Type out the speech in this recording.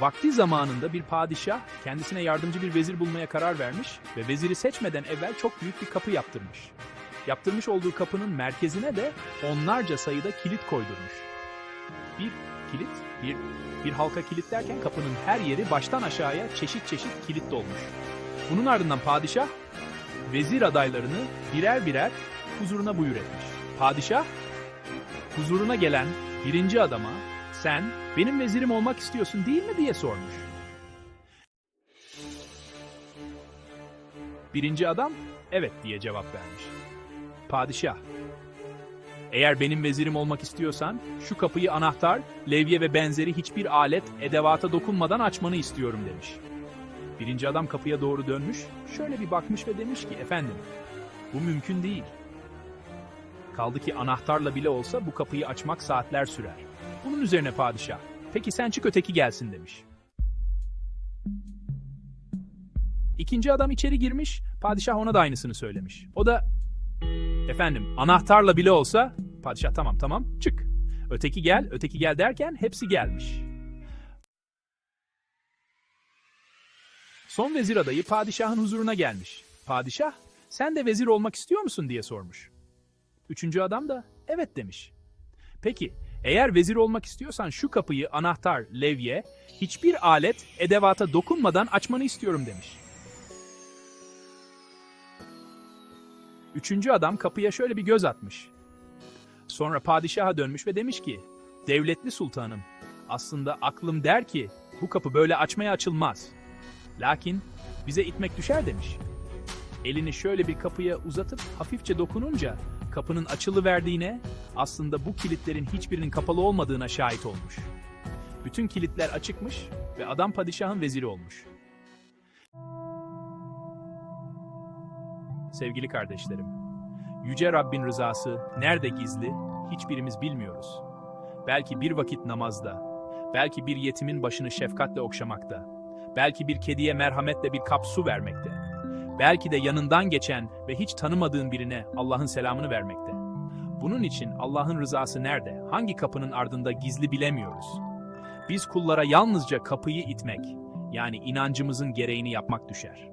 Vakti zamanında bir padişah kendisine yardımcı bir vezir bulmaya karar vermiş ve veziri seçmeden evvel çok büyük bir kapı yaptırmış. Yaptırmış olduğu kapının merkezine de onlarca sayıda kilit koydurmuş. Bir kilit, bir, bir halka kilit derken kapının her yeri baştan aşağıya çeşit çeşit kilit dolmuş. Bunun ardından padişah vezir adaylarını birer birer huzuruna buyur etmiş. Padişah huzuruna gelen birinci adama sen benim vezirim olmak istiyorsun değil mi diye sormuş. Birinci adam evet diye cevap vermiş. Padişah eğer benim vezirim olmak istiyorsan şu kapıyı anahtar, levye ve benzeri hiçbir alet, edevata dokunmadan açmanı istiyorum demiş. Birinci adam kapıya doğru dönmüş, şöyle bir bakmış ve demiş ki efendim bu mümkün değil. Kaldı ki anahtarla bile olsa bu kapıyı açmak saatler sürer. Bunun üzerine padişah, peki sen çık öteki gelsin demiş. İkinci adam içeri girmiş, padişah ona da aynısını söylemiş. O da, efendim anahtarla bile olsa, padişah tamam tamam çık. Öteki gel, öteki gel derken hepsi gelmiş. Son vezir adayı padişahın huzuruna gelmiş. Padişah, sen de vezir olmak istiyor musun diye sormuş. Üçüncü adam da evet demiş. Peki, eğer vezir olmak istiyorsan şu kapıyı anahtar, levye, hiçbir alet, edevata dokunmadan açmanı istiyorum demiş. Üçüncü adam kapıya şöyle bir göz atmış. Sonra padişaha dönmüş ve demiş ki, Devletli sultanım, aslında aklım der ki bu kapı böyle açmaya açılmaz. Lakin bize itmek düşer demiş. Elini şöyle bir kapıya uzatıp hafifçe dokununca kapının açılı verdiğine, aslında bu kilitlerin hiçbirinin kapalı olmadığına şahit olmuş. Bütün kilitler açıkmış ve adam padişahın veziri olmuş. Sevgili kardeşlerim, Yüce Rabbin rızası nerede gizli hiçbirimiz bilmiyoruz. Belki bir vakit namazda, belki bir yetimin başını şefkatle okşamakta, belki bir kediye merhametle bir kap su vermekte, belki de yanından geçen ve hiç tanımadığın birine Allah'ın selamını vermekte. Bunun için Allah'ın rızası nerede, hangi kapının ardında gizli bilemiyoruz. Biz kullara yalnızca kapıyı itmek, yani inancımızın gereğini yapmak düşer.